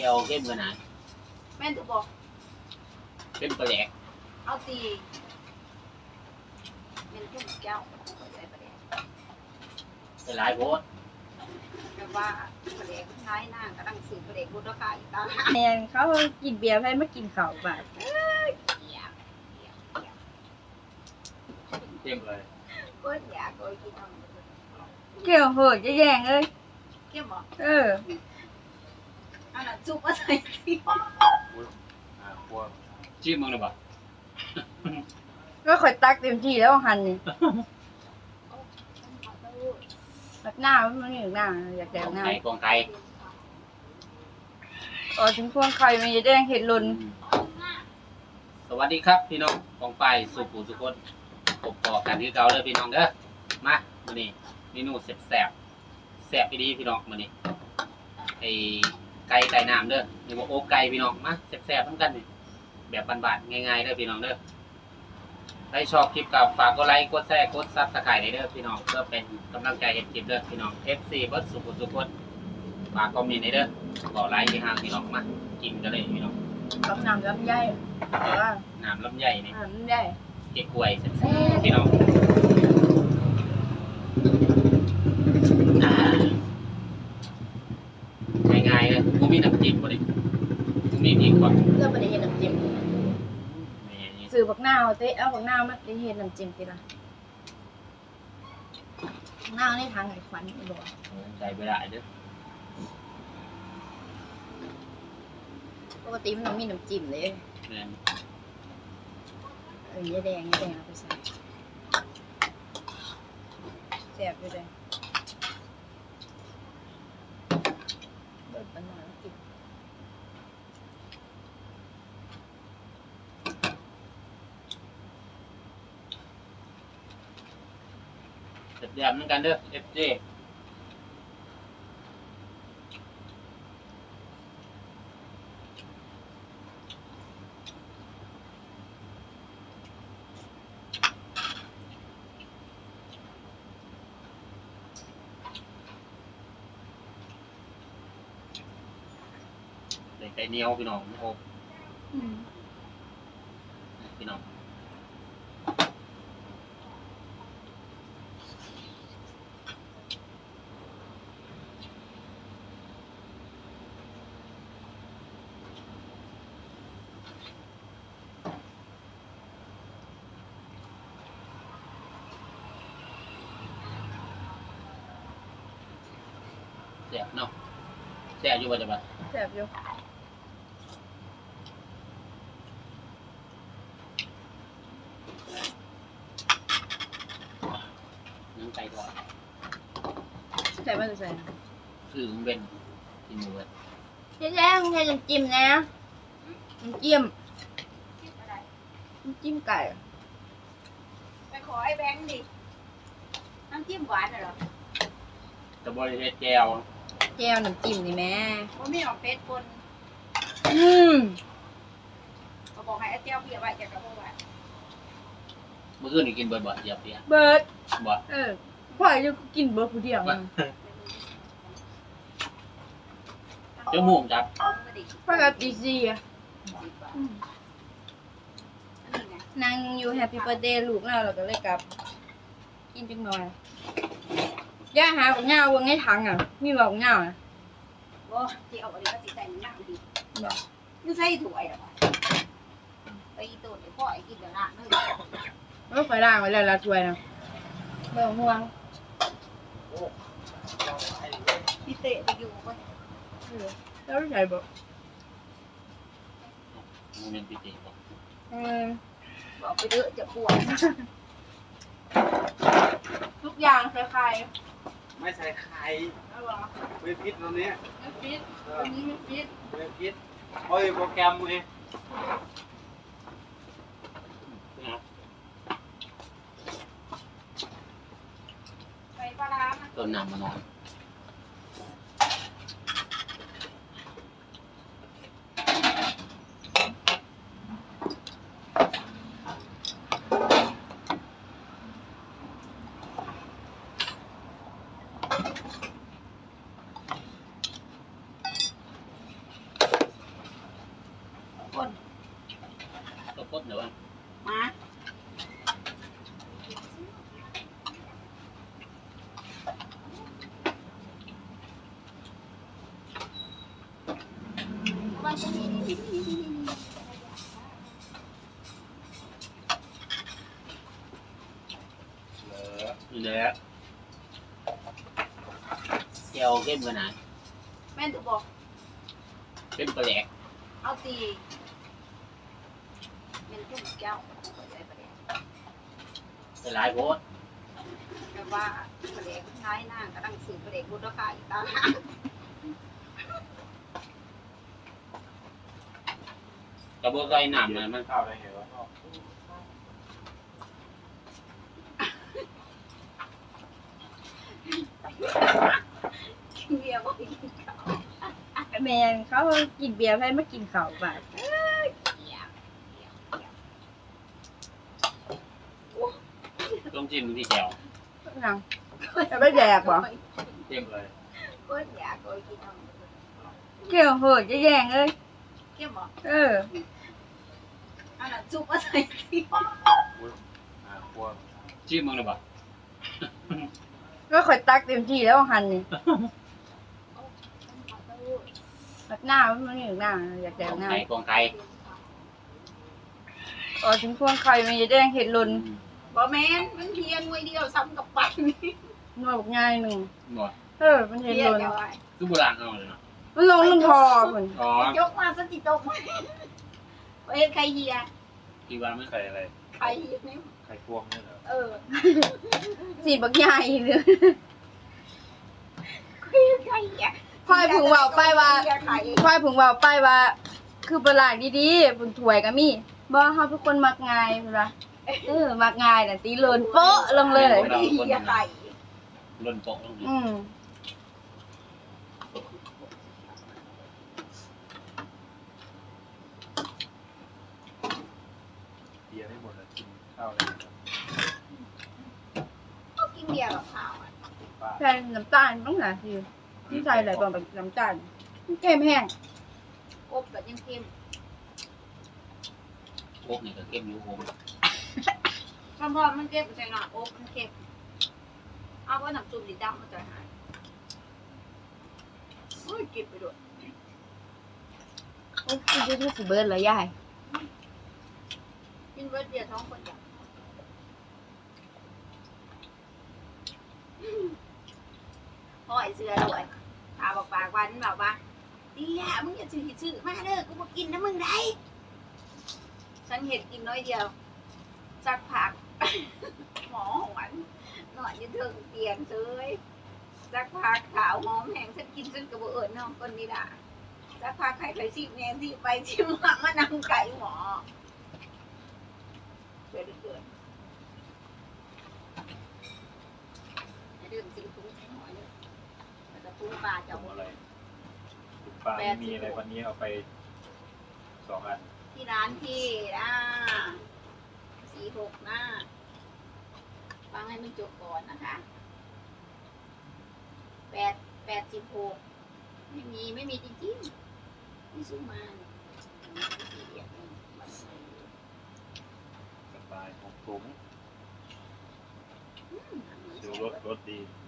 เจียวเข้มขนาดแม่นถูกบอกเข้มปลาแหลกเอาตีแม่นขึ้นแก้วใส่ประเด็นใส่หลายโพดแบบว่าประเด็นท้ายหน้ากำลังสื่อประเด็นบุตรกาอีกตาแมนเขากินเบียร์ให้ไม่กินข้าวบาดเกียบเกียบเกียบเข้มเลยก็อยากโกยกินเอาเกี่ยวโหดจะแย่งเอ้ยเกียบบอกเออ เอาล่ะจุกมาใส่ที่อ่าพวกจิ้มมึงเลยบ่ก็คอยตักเต็มที่แล้วหันนี่ตักหน้ามันไม่ถึงหน้าอยากแดกงองหน้าไก่กองไก่อ๋อถึงพวงไข่มันจะแดงเห็ดหลุนสวัสดีครับพี่น้องกองไปสุปูสุคนปกปอกกันที่เก่าเลยพี่น้องเด้อ มามื้อนี้เมนูแซ่บแซ่บแซ่บอีดีพี่น้องมื้อนี้ไอ้ ไก่ไก่น้ำเด้อนี่ว่าโอกไก่พี่น้องมาแซ่บแซ่บๆทั้งกันนี่แบบบานๆง่ายๆเด้อพี่น้องเด้อใครชอบคลิปกับฝากกดไลค์กดแชร์กดซับสไครต์เด้อพี่น้องเพื่อเป็นกำลังใจให้คลิปเด้อพี่น้อง FC เบิร์ดสุขุสุคนฝากคอมเมนต์ให้เด้อขอไลค์ที่ห้างพี่น้องมากินกันเลยพี่น้องกับน้ำลำไยแต่ว่าน้ำลำไยนี่น้ำลำไยเก๊กฮวยแซ่บๆพี่น้องอ่าง่ายๆเลยกูมีน้ำจิ้มบ่ดิกูมีพริกบ่ เลือกไปได้เห็นน้ำจิ้ม แม่นี่ ซื้อบักนาว เตะเอาบักนาวมาได้เห็นน้ำจิ้มทีละบักนาวในทางไอ้ควันไอ้บอกใจเวลาเด้อปกติมันต้องมีน้ำจิ้มเลยแม่นเออยาแดงยาแดงเอาไปใส่แซ่บอยู่เลยเบิดปันหน่อยกิน ด็ดๆเหมือนกันเด้อ FJ เด็กไก่เหนียวพี่น้องโอ้พี่น้อง แซ่บเนาะแซ่บอยู่ว่าจะบ่าแซ่บอยู่น้ำไก่ทอดใส่มาใส่คือมันเป็นกินหมูเลยยาแดงใส่น้ำจิ้มนะน้ำจิ้มน้ำจิ้มไก่ไปขอไอ้แบงค์ดิน้ำจิ้มหวานเหรอแต่บริเวณแก้ว แก้วน้ำจิ้มนี่แม่ว่าไม่ออกเฟซคนอืมเขาบอกให้ไอ้เจ้าเพียไว้จากกระโปรงไว้เมื่อคืนนี่กินบ่อยๆเดียวเดียวเบิร์ดบ่เออพ่อจะกินเบิร์ดผู้เดียวนะจมูกจับเอามาดิพ่อกับดีซีอะสิบบาทอืมอันนี้ไงนั่งอยู่แฮปปี้เบ t ร์ a เดย์ลูกเราเราก็เลยกลับ กินจังหน่อย ย่าหาของเงาวังให้ถังอะมีบอกเงาอะโอ้ที่เอาอะไรก็สิใส่หนังดีบอกนี่ใส่ถั่วเหรอไปอีตัวไอ้พ่อไอ้กินเดี๋ยวละนึงแล้วไฟล่างไว้แล้วละช่วยนะเบิ่งห่วงพี่เตะไปอยู่ก็เออแล้วใส่บอกมูเมนต์พิเศษบ่เออบอกไปเด้อจะปวดทุกอย่างใส่ไข่ ไม่ใส่ไข่แล้วบอกไม่ฟิตตรงนี้ไม่ฟิตวันนี้ไม่ฟิตไม่ฟิตโอ้ยโปรแกรมเลยไปปลาร้ามันต้นน้ำมานอน คนก็พดเดี๋ยวว่ามาเอามาตรงนี้นี่นี่นี่นี่นี่เหลือนี่แหละเจียวเข้มขนาดแม่นถูกบอกเข้มปลาแหลกเอาตีเป็นทุ่ม แก้วใส่ประเด็นไปหลายโพดแต่ว่าประเด็นใช้หน้ากระดังสื่อประเด็นลดราคาอีกต่างหากกระบอกไก่หนามมันมันข้าวได้ไงวะกินเบียร์บ่กินข้าวแม่นเขากินเบียร์ให้มากินข้าวบาด เบียร์เบียร์เบียร์ ต้อง จิ้มที่แจ่วนังจะไม่แดกบ่เข้มเลยก็อยากก็กินเอาเกี่ยวโหดจะแย่งเอ้ยเข้มบ่เอออันนั้นซุปมาใส่ที่อ่าพวกจิ้มมึงเลยป่ะก็ข่อยตักเต็มที่แล้วหันนี่ตักหน้ามันไม่ถึงหน้าอยากแดขกองหน้าไก่ของไก่อ๋อถึงพวงไข่มันจะแดงเห็ดหลน บ่แม่นมันเพียงไว้เดียวซ้ำกับปันนี่นวดง่ายหนึ่งหมดเออมันเห็ดเพีหยลงนเดียวไว้ทุกโบราณเอาเลยเนาะมันลงมันทอคนอ๋อ ยกมาสติตกมาเอ้ยใครเฮียที่ว่ามันไข่อะไรใครเฮียนี่ไข่พวงนี่เหรอเออสีบักใหญ่เลยใครเฮียควายผึ่งเว่าไปว่าเฮียใครควายผึ่งเว่าไปว่า คือประหลาดดีๆผึ่งถวยก็มีบ่เฮาทุกคนมักง่ายพุ่นว่า เออมักง่ายน่ะตีหลนโป๊ะลงเลยเฮียใครล่นโปะลงนี่อืมเบียร์ไม่หมดเลยกินข้าวเลยก็กินเบียร์กับข้าวอะป้าใส่น้ำตาลต้องหาสิที่ใส่อะไรบ่แบบน้ำตาลเค็มแห้งอบกับยังเค็มโอ๊กนี่ก็เข้มอยู่โฮม พอมันเค็มใส่หน่อยอบมันเค็มเอาว่าน้ำซุปดีดำมาจะหายโอ้ยเก็บไปด้วยโอ้ยคือจะสิเบิร์ดเหรอยายกินเบิร์ดเดียวท้องคนอย่างพ่อไอเสือด้วยพาบอกปากวันแบบว่าดีแหละมึงอย่าซื้อซื้อมาเด้อกูมากินนะมึงได้ฉันเห็ดกินน้อยเดียว สักผัก หมอหวานหน่อยจะเถิงเตียงเลยสักผักขาวหอมแห้งฉันกินฉันกระเบิดเนาะคนนี้ด่าสักผักไข่ไข่ซีบแนงซีไปซีมามานั่งไก่หมอเกิดเกิดอย่าลืมสิคุ้งใช้หอยเลยแล้วก็คุ้งปลาจะจะหหมมดดอะไรคุณป้าไม่มีอะไรวันนี้เอาไปสองอันที่ร้านที่นะ สี่หกหน้า ฟังให้มันจบก่อนนะคะแปดแปดสิบหกไม่มีไม่มีจริงๆไม่ซื้อมาเนี่ยสี่เหลี่ยมนี่มันไม่สบายหกถุงอืมดูรสรสดีอ